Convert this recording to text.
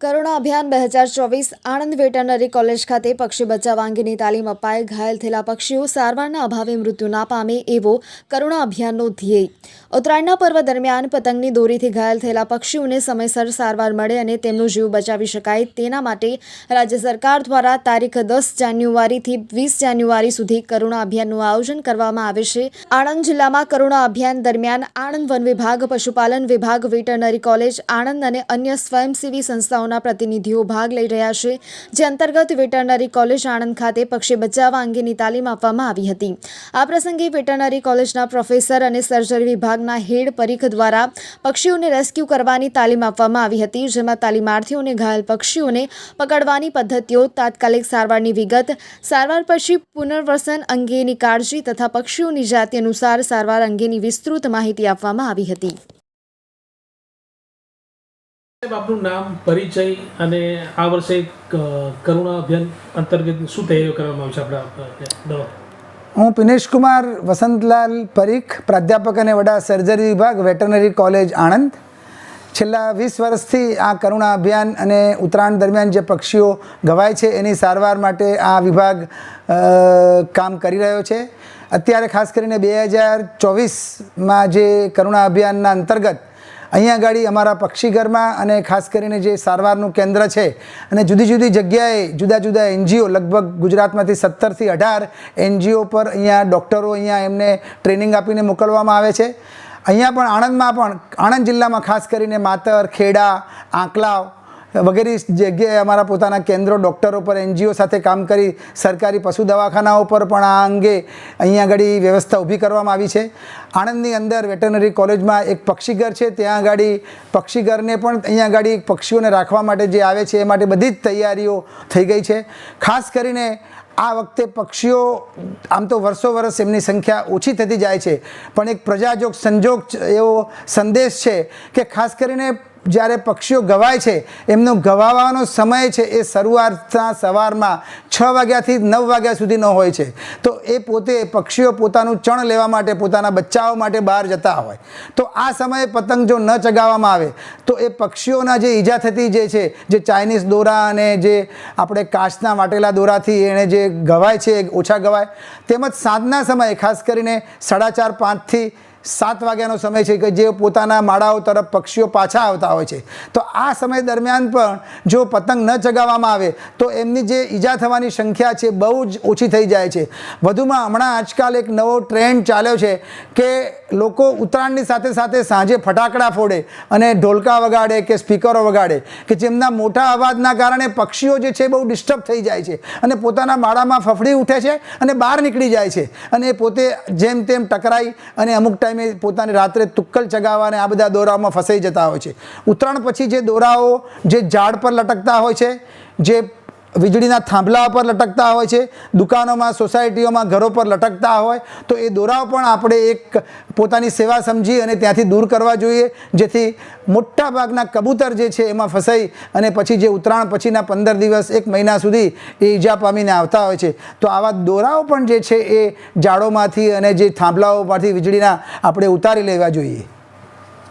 કરુણા અભિયાન બે હજાર ચોવીસ આણંદ વેટરનરી કોલેજ ખાતે પક્ષી બચાવવા અંગેની તાલીમ અપાઈ ઘાયલ થયેલા પક્ષીઓ સારવારના અભાવે મૃત્યુ ના પામે એવો કરુણા અભિયાનનો ધ્યેય. ઉત્તરાયણના પર્વ દરમિયાન પતંગની દોરીથી ઘાયલ થયેલા પક્ષીઓને સમયસર સારવાર મળે અને તેમનો જીવ બચાવી શકાય તેના માટે રાજ્ય સરકાર દ્વારા તારીખ દસ જાન્યુઆરીથી વીસ જાન્યુઆરી સુધી કરુણા અભિયાનનું આયોજન કરવામાં આવે છે. આણંદ જિલ્લામાં કરુણા અભિયાન દરમિયાન આણંદ વન વિભાગ, પશુપાલન વિભાગ, વેટરનરી કોલેજ, આણંદ અને અન્ય સ્વયંસેવી સંસ્થાઓના પ્રતિનિધિઓ ભાગ લઈ રહ્યા છે, જે અંતર્ગત વેટરનરી કોલેજ આણંદ ખાતે પક્ષી બચાવવા અંગેની તાલીમ આપવામાં આવી હતી. આ પ્રસંગે વેટરનરી કોલેજના પ્રોફેસર અને સર્જરી વિભાગના હેડ પરીખ દ્વારા પક્ષીઓને રેસ્ક્યુ કરવાની તાલીમ આપવામાં આવી હતી, જેમાં તાલીમાર્થીઓને ઘાયલ પક્ષીઓને પકડવાની પદ્ધતિઓ, તાત્કાલિક સારવારની વિગત, સારવાર પછી પુનર્વસન અંગેની કાળજી તથા પક્ષીઓની જાતિ અનુસાર સારવાર અંગેની વિસ્તૃત માહિતી આપવામાં આવી હતી. આપનું નામ, પરિચય અને આ વર્ષે કરુણા અભિયાન અંતર્ગત શું તૈયારીઓ કરવામાં આવશે આપણા હું પિનેશ કુમાર, વસંતલાલ પરીખ, પ્રાધ્યાપક અને વડા સર્જરી વિભાગ, વેટરનરી કોલેજ, આણંદ. છેલ્લા વીસ વર્ષથી આ કરુણા અભિયાન અને ઉત્તરાયણ દરમિયાન જે પક્ષીઓ ઘવાય છે, એની સારવાર માટે આ વિભાગ કામ કરી રહ્યો છે. અત્યારે ખાસ કરીને બે હજાર ચોવીસમાં જે કરુણા અભિયાનના અંતર્ગત અહીંયા આગળ અમારા પક્ષીઘરમાં અને ખાસ કરીને જે સારવારનું કેન્દ્ર છે અને જુદી જુદી જગ્યાએ જુદા જુદા એનજીઓ, લગભગ ગુજરાતમાંથી સત્તરથી અઢાર એનજીઓ પર અહીંયા ડૉક્ટરો અહીંયા એમને ટ્રેનિંગ આપીને મોકલવામાં આવે છે. અહીંયા પણ આણંદમાં પણ, આણંદ જિલ્લામાં ખાસ કરીને માતર, ખેડા, આંકલાવ વગેરે જગ્યાએ અમારા પોતાના કેન્દ્રો, ડૉક્ટરો પર, એનજીઓ સાથે કામ કરી સરકારી પશુ દવાખાનાઓ પર પણ આ અંગે અહીંયા આગળ વ્યવસ્થા ઊભી કરવામાં આવી છે. આણંદની અંદર વેટરનરી કોલેજમાં એક પક્ષીઘર છે. ત્યાં આગળ પક્ષીઘરને પણ અહીંયા આગળ પક્ષીઓને રાખવા માટે જે આવે છે એ માટે બધી જ તૈયારીઓ થઈ ગઈ છે. ખાસ કરીને આ વખતે પક્ષીઓ આમ તો વર્ષો વર્ષ એમની સંખ્યા ઓછી થતી જાય છે. પણ એક પ્રજાજોગ સંજોગ એવો સંદેશ છે કે ખાસ કરીને જ્યારે પક્ષીઓ ગવાય છે, એમનો ગવાવાનો સમય છે એ શરૂઆતના સવારમાં છ વાગ્યાથી નવ વાગ્યા સુધીનો હોય છે. તો એ પોતે પક્ષીઓ પોતાનું ચણ લેવા માટે, પોતાના બચ્ચાઓ માટે બહાર જતા હોય. તો આ સમયે પતંગ જો ન ચગાવવામાં આવે, તો એ પક્ષીઓના જે ઈજા થતી જે છે, જે ચાઇનીઝ દોરા અને જે આપણે કાચના વાટેલા દોરાથી એણે જે ગવાય છે, એ ઓછા ગવાય. તેમજ સાંજના સમયે ખાસ કરીને સાડા ચાર પાંચથી સાત વાગ્યાનો સમય છે કે જે પોતાના માળાઓ તરફ પક્ષીઓ પાછા આવતા હોય છે. તો આ સમય દરમિયાન પણ જો પતંગ ન ચગાવવામાં આવે, તો એમની જે ઈજા થવાની સંખ્યા છે બહુ જ ઓછી થઈ જાય છે. વધુમાં હમણાં આજકાલ એક નવો ટ્રેન્ડ ચાલ્યો છે કે લોકો ઉત્તરાયણની સાથે સાથે સાંજે ફટાકડા ફોડે અને ઢોલકા વગાડે કે સ્પીકરો વગાડે, કે જેમના મોટા અવાજના કારણે પક્ષીઓ જે છે બહુ ડિસ્ટર્બ થઈ જાય છે અને પોતાના માળામાં ફફડી ઉઠે છે અને બહાર નીકળી જાય છે. અને પોતે જેમ તેમ ટકરાઈ અને અમુક ટાઈમે પોતાની રાત્રે તુક્કલ ચગાવવા અને આ બધા દોરાઓમાં ફસાઈ જતા હોય છે. ઉત્તરાયણ પછી જે દોરાઓ, જે ઝાડ પર લટકતા હોય છે, જે વીજળીના થાંભલા પર લટકતા હોય છે, દુકાનોમાં, સોસાયટીઓમાં, ઘરો પર લટકતા હોય, તો એ દોરાઓ પણ આપણે એક પોતાની સેવા સમજી અને ત્યાંથી દૂર કરવા જોઈએ, જેથી મોટા ભાગના કબૂતર જે છે એમાં ફસાઈ અને પછી જે ઉત્તરાયણ પછીના પંદર દિવસ, એક મહિના સુધી એ ઈજા પામીને આવતા હોય છે. તો આવા દોરાઓ પણ જે છે એ ઝાડોમાંથી અને જે થાંભલાઓમાંથી વીજળીના આપણે ઉતારી લેવા જોઈએ.